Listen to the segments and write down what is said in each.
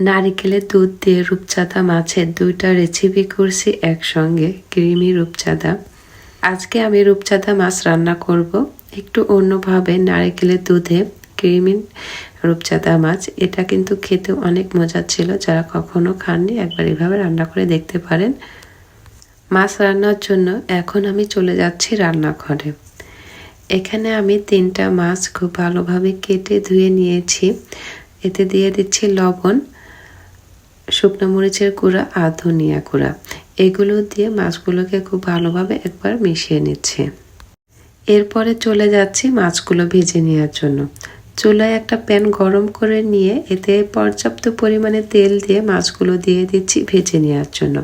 নারিকেলের দুধ দিয়ে রূপচাঁদা মাছের দুইটা রেসিপি করছি একসঙ্গে, ক্রিমি রূপচাঁদা। আজকে আমি রূপচাঁদা মাছ রান্না করব। একটু অন্যভাবে নারিকেলের দুধে ক্রিমি রূপচাঁদা মাছ। এটা কিন্তু খেতে অনেক মজার ছিল, যারা কখনো খাননি একবার এভাবে রান্না করে দেখতে পারেন। মাছ রান্নার জন্য এখন আমি চলে যাচ্ছি রান্নাঘরে। এখানে আমি তিনটা মাছ খুব ভালোভাবে কেটে ধুয়ে নিয়েছি। এতে দিয়ে দিচ্ছি লবণ শুকনো মরিচের গুঁড়া আর ধনিয়া গুঁড়া। এগুলো দিয়ে মাছগুলোকে খুব ভালোভাবে একবার মিশিয়ে নিচ্ছে। এরপরে চলে যাচ্ছি মাছগুলো ভেজে নেওয়ার জন্য। চুলায় একটা প্যান গরম করে নিয়ে এতে পর্যাপ্ত পরিমাণে তেল দিয়ে মাছগুলো দিয়ে দিচ্ছি ভেজে নেওয়ার জন্য।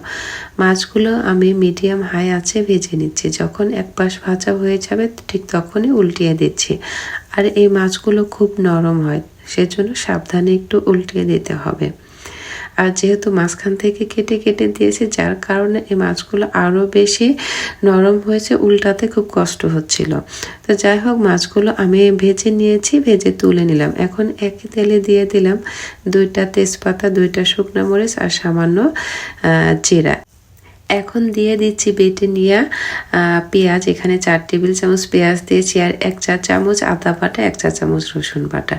মাছগুলো আমি মিডিয়াম হাই আছে ভেজে নিচ্ছি। যখন এক পাশ ভাজা হয়ে যাবে, ঠিক তখনই উল্টিয়ে দিচ্ছি। আর এই মাছগুলো খুব নরম হয়, সেজন্য সাবধানে একটু উল্টিয়ে দিতে হবে। আর যেহেতু মাঝখান থেকে কেটে কেটে দিয়েছি, যার কারণে এই মাছগুলো আরও বেশি নরম হয়েছে, উল্টাতে খুব কষ্ট হচ্ছিল। তো যাই হোক, মাছগুলো আমি ভেজে নিয়েছি, ভেজে তুলে নিলাম। এখন একই তেলে দিয়ে দিলাম দুইটা তেজপাতা, দুইটা শুকনো মরিচ আর সামান্য জিরা। এখন দিয়ে দিচ্ছি বেটে নিয়ে পেঁয়াজ, এখানে চার টেবিল চামচ পেঁয়াজ দিয়েছি আর এক চা চামচ আদা বাটা, এক চা চামচ রসুন বাটা।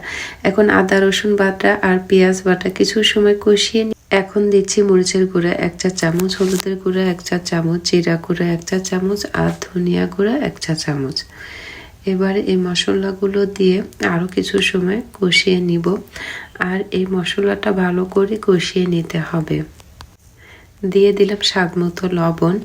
এখন আদা, রসুন বাটা আর পেঁয়াজ বাটা কিছু সময় কষিয়ে এখন দিচ্ছি মরিচের গুঁড়া, এক চা চামচ হলুদের গুঁড়া, এক চা চামচ জিরা গুঁড়া, এক চা চামচ আর ধনিয়া গুঁড়া, এক চা চামচ। এবারে এই মশলাগুলো দিয়ে আরও কিছু সময় কষিয়ে নিব। আর এই মশলাটা ভালো করে কষিয়ে নিতে হবে। দিয়ে দিলাম স্বাদ মতো লবণ।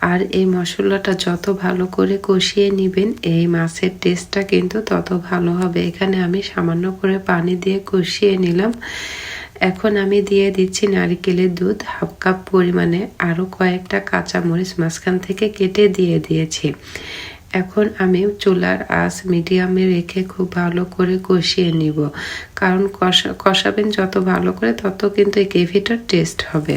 আর এই মশলাটা যত ভালো করে কষিয়ে নেবেন, এই মাছের টেস্টটা কিন্তু তত ভালো হবে। এখানে আমি সামান্য করে পানি দিয়ে কষিয়ে নিলাম। এখন আমি দিয়ে দিচ্ছি নারিকেলের দুধ, হাফ কাপ পরিমাণে। আরও কয়েকটা কাঁচামরিচ মাঝখান থেকে কেটে দিয়ে দিয়েছি। এখন আমি চুলার আঁচ মিডিয়ামে রেখে খুব ভালো করে কষিয়ে নিব। কারণ কষা, কষাবেন যত ভালো করে, তত কিন্তু এই গ্রেভিটার টেস্ট হবে।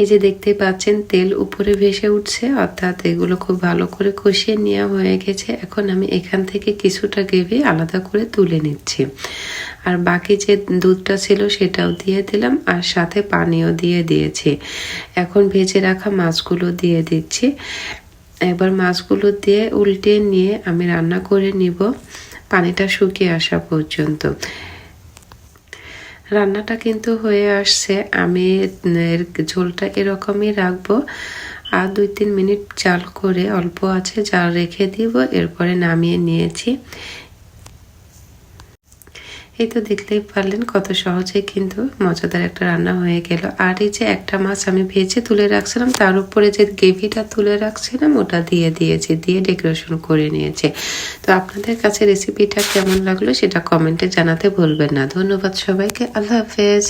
এই যে দেখতে পাচ্ছেন, তেল উপরে ভেসে উঠছে, অর্থাৎ এগুলো খুব ভালো করে কষিয়ে নেওয়া হয়ে গেছে। এখন আমি এখান থেকে কিছুটা গ্রেভি আলাদা করে তুলে নিচ্ছি। আর বাকি যে দুধটা ছিল সেটাও দিয়ে দিলাম, আর সাথে পানিও দিয়ে দিয়েছি। এখন ভেজে রাখা মাছগুলো দিয়ে দিচ্ছি। এবার মাছগুলো দিয়ে উল্টে নিয়ে আমি রান্না করে নিব, পানিটা শুকিয়ে আসা পর্যন্ত। রান্নাটা কিন্তু হয়ে আসছে। আমি এর ঝোলটা এরকমই রাখব। আর দুই তিন মিনিট চাল করে অল্প আছে জাল রেখে দিব। এরপরে নামিয়ে নিয়েছি। এই তো দেখতেই পারলেন কত সহজে কিন্তু মজাদার একটা রান্না হয়ে গেল। আর এই যে একটা মাছ আমি ভেজে তুলে রাখছিলাম, তার উপরে যে গ্রেভিটা তুলে রাখছিলাম, ওটা দিয়ে দিয়েছি, দিয়ে ডেকোরেশন করে নিয়েছে। তো আপনাদের কাছে রেসিপিটা কেমন লাগল সেটা কমেন্টে জানাতে ভুলবেন না। ধন্যবাদ সবাইকে, আল্লাহ হাফেজ।